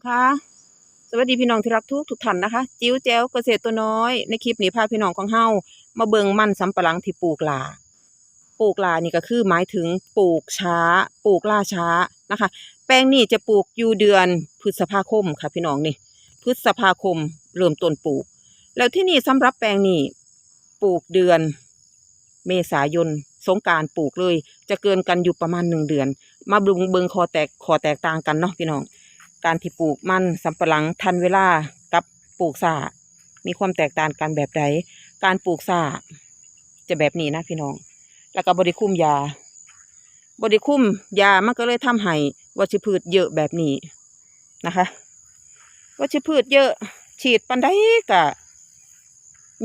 นะคะสวัสดีพี่น้องที่รักทุกทุกท่านนะคะ จิ๋วแจ้วเกษตรตัวน้อย ในคลิปนี้พาพี่น้องของเฮามาเบิงมันสำปะหลังที่ปลูกลาปลูกลานี่ก็คือหมายถึงปลูกช้า ปลูกล่าช้านะคะ แปลงนี้จะปลูกอยู่เดือนพฤษภาคมค่ะพี่น้องนี่ พฤษภาคมเริ่มต้นปลูก แล้วที่นี่สำหรับแปลงนี้ปลูกเดือนเมษายนสงการปลูกเลย จะเกินกันอยู่ประมาณหนึ่งเดือน มาบิ่งเบิงคอแตกคอแตกต่างกันเนาะพี่น้อง การที่ปลูกมันสำปะหลังทันเวลากับปลูกสามีความแตกต่างกันแบบใดการปลูกสาจะแบบนี้นะพี่น้อง แล้วก็บริคุมยา บริคุมยามันก็เลยทำให้วัชพืชเยอะแบบนี้นะคะวัชพืชเยอะฉีดปันไดกะ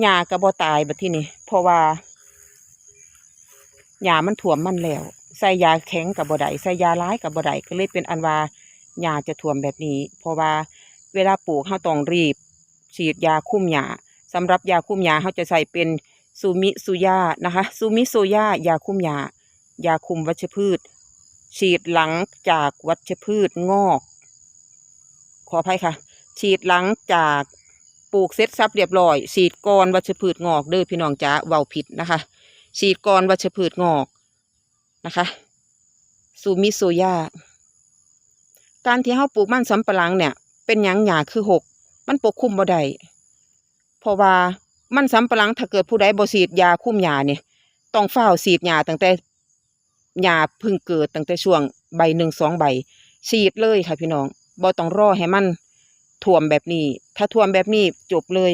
หญ้าก็บ่ตายแบบที่นี่เพราะว่าหญ้ามันถ่วมมันแล้วใส่ยาแข็งกับบ่ไดใส่ยาร้ายกับบ่ไดก็เลยเป็นอันว่า หญ้าจะท่วมแบบนี้ เพราะว่าเวลาปลูกเราต้องรีบ ฉีดยาคุ้มหญ้าสำหรับยาคุ้มหญ้าเราจะใส่เป็นซูมิซูยานะคะซูมิโซยายาคุ้มหญ้ายาคุมวัชพืช ฉีดหลังจากวัชพืชงอก ขออภัยค่ะ ฉีดหลังจากปลูกเสร็จสับเรียบร้อย ฉีดก่อนวัชพืชงอกเด้อพี่น้องจ้าเว้าผิดนะคะ ฉีดก่อนวัชพืชงอกนะคะซูมิโซยา การที่เฮาปลูกมันสำปะหลังเนี่ย เป็นหยังหญ้าคือหก มันปกคลุมบ่ได้เพราะว่ามันสำปะหลังถ้าเกิดผู้ใดบ่ฉีดยาคุมหญ้าเนี่ยต้องเฝ้าฉีดหญ้าตั้งแต่หญ้าเพิ่งเกิดตั้งแต่ช่วงใบหนึ่งสองใบฉีดเลยค่ะพี่น้องบ่ต้องรอให้มันท่วมแบบนี้ ถ้าท่วมแบบนี้จบเลย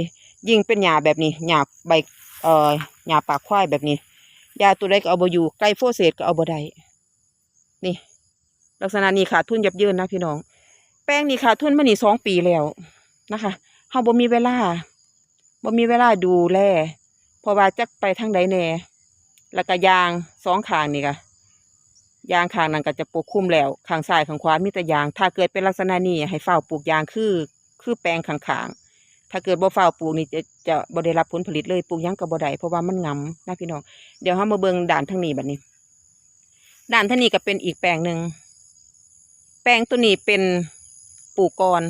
ยิ่งเป็นหญ้าแบบนี้หญ้าใบเอ่อหญ้าปากควายแบบนี้ยาตัวใดก็เอาบ่อยู่ไกลโฟเสตก็เอาบ่ได้นี่ ลักษณะนี้ขาดทุนยับเยินนะพี่น้อง แป้งนี่ขาดทุนมานี่สองปีแล้วนะคะเฮาบ่มีเวลาบ่มีเวลาดูแลเพราะว่าจักไปทางใดแน่แล้วก็ยางสองข้างนี่ก็ยางข้างนั้นก็จะปลูกคลุมแล้วข้างซ้ายข้างขวามีแต่ยาง ถ้าเกิดเป็นลักษณะนี้ให้เฝ้าปลูกยางคือคือแปลงข้างๆถ้าเกิดบ่เฝ้าปลูกนี่จะจะบ่ได้รับผลผลิตเลยปลูกยังก็บ่ได้เพราะว่ามันงํนะพี่น้อง เดี๋ยวเฮามาเบิ่งด่านทางนี้บัดนี้ ด่านทางนี้ก็เป็นอีกแปลงหนึ่ง แปลงตัวนี้เป็นปลูกกร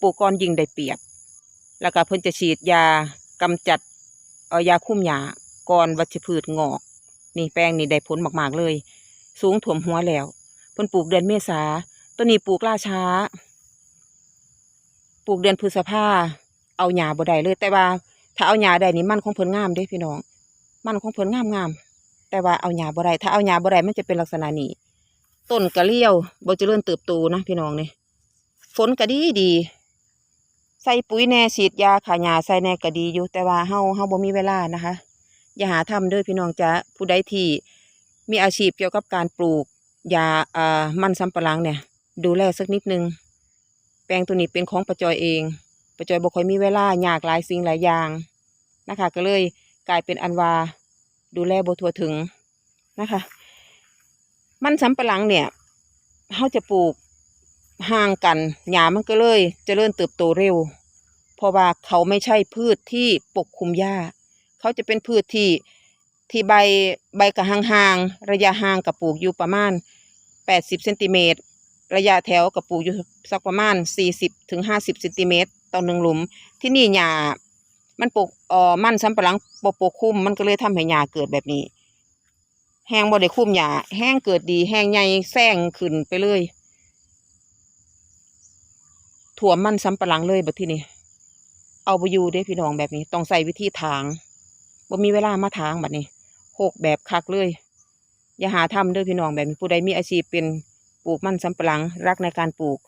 ปลูกกรยิงได้เปรียบ แล้วก็เพิ่นจะฉีดยากำจัดเอ่อยาคุมหญ้าก่อนวัชพืชงอก นี่แปลงนี่ได้ผลมากๆเลย สูงถ่วมหัวแล้วเพิ่นปลูกเดือนเมษาตัวนี้ปลูกล่าช้า ปลูกเดือนพฤษภาเอาหญ้าบ่ได้เลย แต่ว่าถ้าเอาหญ้าได้นี่มันของเพิ่นงามเด้พี่น้อง มันของเพิ่นงามงามแต่ว่าเอาหญ้าบ่ได้ถ้าเอาหญ้าบ่ได้มันจะเป็นลักษณะนี้ ต้นกระเลี้ยวบ่เจริญเติบโตนะพี่น้องนี่ฝนก็ดีดี ใส่ปุ๋ยแหน่ฉีดยาขาหญ้าใส่แหน่ก็ดีอยู่ แต่ว่าเฮาเฮาบ่มีเวลานะคะ อย่าหาทำเด้อพี่น้องจ้ะผู้ใดที่มีอาชีพเกี่ยวกับการปลูกยาอ่ามันสำปะหลังเนี่ย ดูแลสักนิดนึง แปลงตัวนี้เป็นของประจอยเองประจอยบ่ค่อยมีเวลายากหลายสิ่งหลายอย่างนะคะ ก็เลยกลายเป็นอันว่าดูแลบ่ทั่วถึงนะคะ มันสำปะหลังเนี่ยเขาจะปลูกห่างกันหญ้ามันก็เลยจเจริญเติบโตเร็ว เพราะว่าเขาไม่ใช่พืชที่ปกคลุมหญ้า เขาจะเป็นพืชที่ที่ใบใบกับห่างๆระยะห่างกับปลูกอยู่ประมาณแปดสิบเซนติเมตรระยะแถวกับปลูกอยู่สักประมาณสี่สิบถึงห้าสิบเซนติเมตรต่อหนึ่งหลุม ที่นี่หญ้ามันปลูกเอ่อมันสำปะหลังปกปกคลุมมันก็เลยทำให้หญ้าเกิดแบบนี้ แห้งบ่ได้คุ้มหญ้าแห้งเกิดดี แห้งใหญ่แซงขึ้นไปเลยถั่วมันสำปะหลังเลยแบบที่นี่เอาไปอยู่เด้พี่น้องแบบนี้ ต้องใส่วิธีถางบ่มีเวลามาถางแบบนี้หกแบบคักเลย อย่าหาทำเด้อพี่น้องแบบนี้ผู้ใดมีอาชีพเป็นปลูกมันสำปะหลัง รักในการปลูก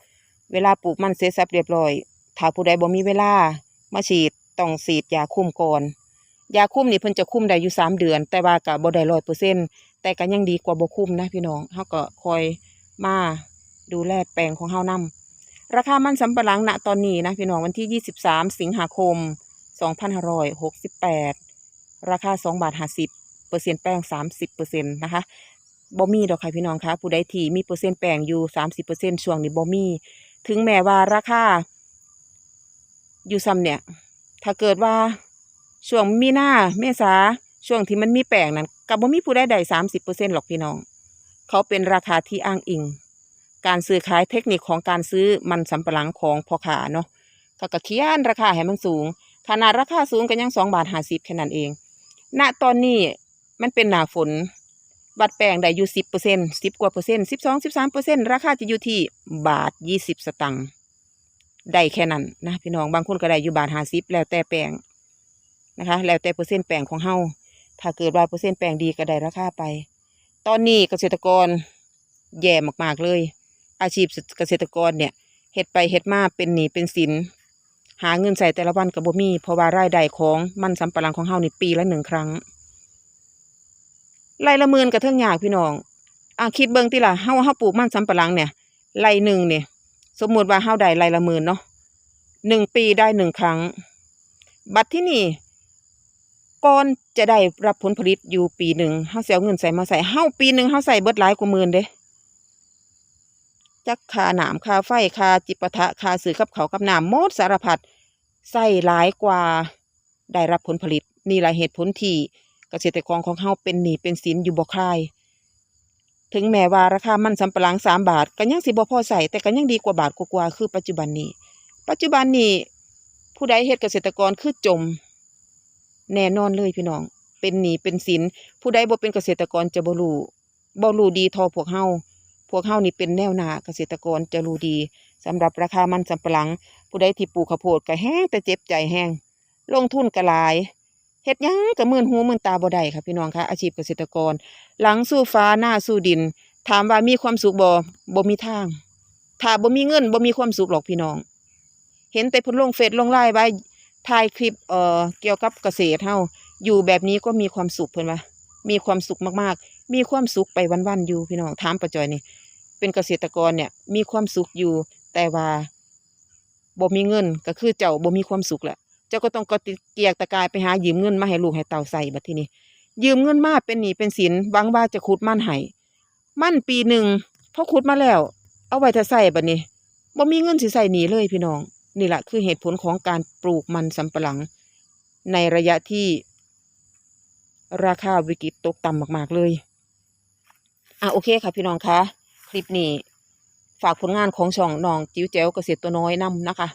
เวลาปลูกมันเสร็จสับเรียบร้อย ถ้าผู้ใดบ่มีเวลามาฉีดต้องฉีดยาคุมก่อน ยาคุมนี่เพิ่นจะคุมได้อยู่สามเดือน แต่ว่าก็บ่ได้ร้อยเปอร์เซ็นต์แต่ก็ยังดีกว่าบ่คุ้มนะพี่น้องเฮาก็คอยมาดูแลแปลงของเฮานำราคามันสำปะหลังณตอนนี้นะพี่น้องวันที่ 23 สิงหาคม 2568 ราคา2บาท50เปอร์เซ็นต์แป้ง 30เปอร์เซ็นต์นะคะบ่มีดอกค่ะพี่น้องคะผู้ใดที่มีเปอร์เซ็นต์แป้งอยู่ 30เปอร์เซ็นต์ช่วงนี้บ่มี ถึงแม้ว่าราคาอยู่ซ้ำเนี่ย ถ้าเกิดว่า ช่วงมีหน้าเมษาช่วงที่มันมีแป้งนั้นกับบ่มีผู้ใดได้สามสิบเปอร์เซ็นต์หรอกพี่น้อง เขาเป็นราคาที่อ้างอิง การซื้อขายเทคนิคของการซื้อมันสำปะหลังของพ่อค้าเนาะเขาก็เขียนราคาให้มันสูง ขนาดราคาสูงก็ยังสองบาทห้าสิบแค่นั้นเอง ณตอนนี้มันเป็นหนาฝน บัตรแปลงได้อยู่สิบเปอร์เซ็นต์สิบกว่าเปอร์เซ็นต์สิบสองสิบสามเปอร์เซ็นต์ราคาจะอยู่ที่บาทยี่สิบสตังค์ได้แค่นั้นนะพี่น้องบางคนก็ได้อยู่บาทห้าสิบแล้วแต่แปลง นะคะ แล้วแต่เปอร์เซ็นต์แปลงของเฮาถ้าเกิดว่าเปอร์เซ็นต์แปลงดีก็ได้ราคาไป ตอนนี้เกษตรกรแย่มากๆเลย อาชีพเกษตรกรเนี่ยเฮ็ดไปเฮ็ดมาเป็นหนี้เป็นสิน หาเงินใส่แต่ละวันกับบ่มี เพราะว่ารายได้ของมันสำปะหลังของเฮานี่ปีละหนึ่งครั้งไร่ละหมื่นกระเทิงยากพี่น้องอะคิดเบิ่งติล่ะเฮาเฮาปลูกมันสำปะหลังเนี่ยไร่หนึ่งเนี่ยสมมุติว่าเฮาได้ไร่ละหมื่นเนาะหนึ่งปีได้หนึ่งครั้ง บัตรที่นี่ ก่อนจะได้รับผลผลิตอยู่ปีหนึ่งเฮาสิเอาเงินใส่มาใส่เฮาปีหนึ่งเฮาใส่เบิดหลายกว่าหมื่นเด้จักคาหนามคาไฟคาจิปาถะคาซื้อกับเขากับหน้ำหมดสารพัดใส่หลายกว่าได้รับผลผลิตนี่แหละเหตุผลที่เกษตรกรของเฮาเป็นหนี้เป็นสินอยู่บ่คลาย ถึงแม้ว่าราคามันสำปะหลังสามบาทก็ยังสิบ่พอใส่แต่ก็ยังดีกว่าบาทกว่าๆคือปัจจุบันนี้ ปัจจุบันนี้ผู้ใดเฮ็ดเกษตรกรคือจม แน่นอนเลยพี่น้อง เป็นหนี้เป็นสินผู้ใดบ่เป็นเกษตรกรจะบ่รู้บ่รู้ดีทอพวกเฮาพวกเฮานี่เป็นแนวหนาเกษตรกรจะรู้ดีสำหรับราคามันสำปะหลัง ผู้ใดที่ปลูกข้าวโพดก็แห้งแต่เจ็บใจแห้งลงทุนก็หลายเฮ็ดยังก็มื่นหูมื่นตาบ่ได้ค่ะพี่น้องคะอาชีพเกษตรกร หลังสู้ฟ้าหน้าสู้ดิน ถามว่ามีความสุขบ่บ่มีทาง ถ้าบ่มีเงินบ่มีความสุขหรอกพี่น้อง เห็นแต่พิ่นลงเฟซลงไลน์ไว้ ถ่ายคลิปเอ่อเกี่ยวกับเกษตรเฮาอยู่แบบนี้ก็มีความสุขเพิ่อนว่ามีความสุขมากๆ มีความสุขไปวันๆอยู่พี่น้องถามป้าจอยนี่เป็นเกษตรกรเนี่ยมีความสุขอยู่แต่ว่าบ่มีเงินก็คือเจ้าบ่มีความสุขแหละเจ้าก็ต้องกติเกียกตะกายไปหายืมเงินมาให้ลูกให้เต่าใส่บัดทีนี้ ยืมเงินมาเป็นหนี้เป็นสินหวังว่าจะขุดมันให้มันปีหนึ่งพอขุดมาแล้ว เอาไว้จะใส่บัดนี้บ่มีเงินสิใส่หนีเลยพี่น้อง นี่แหละคือเหตุผลของการปลูกมันสำปะหลัง ในระยะที่ราคาวิกฤตตกต่ำมาก ๆ เลย อะโอเคค่ะ พี่น้องคะคลิปนี้ ฝากผลงานของช่องน้องจิ๋วแจ๋วเกษตรตัวน้อยนำนะคะ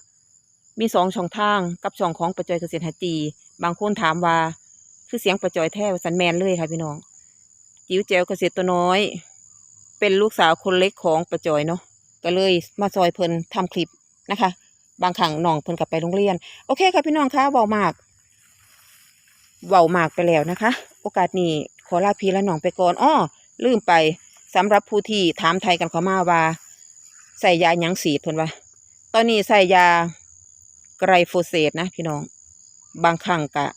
มีสองช่องทางกับช่องของประจอยเกษตรฮัจีบางคนถามว่า คือเสียงประจอยแท้สันแมนเลยค่ะพี่น้องจิ๋วแจ๋วเกษตรตัวน้อย เป็นลูกสาวคนเล็กของประจอยเนาะก็เลยมาซอยเพลินทำคลิปนะคะ บางครั้งน้องเพิ่นกลับไปโรงเรียน โอเคค่ะพี่น้องคะเบามากเว้ามากไปแล้วนะคะ โอกาสนี้ขอลาพี่และน้องไปก่อนอ้อลืมไปสำหรับผู้ที่ถามไทยกันเขามาว่า ใส่ยาหยังสีเพิ่นว่าตอนนี้ใส่ยาไกรโฟเซตนะพี่น้อง บางครั้งกะ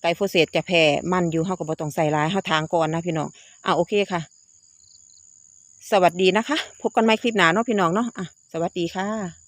ไกรโฟเซตจะแพ้มันอยู่เฮาก็บ่ต้องใส่หลายเฮาทางก่อนนะพี่น้องอะโอเคค่ะ สวัสดีนะคะ พบกันใหม่คลิปหน้าเนาะพี่น้องเนาะอะสวัสดีค่ะ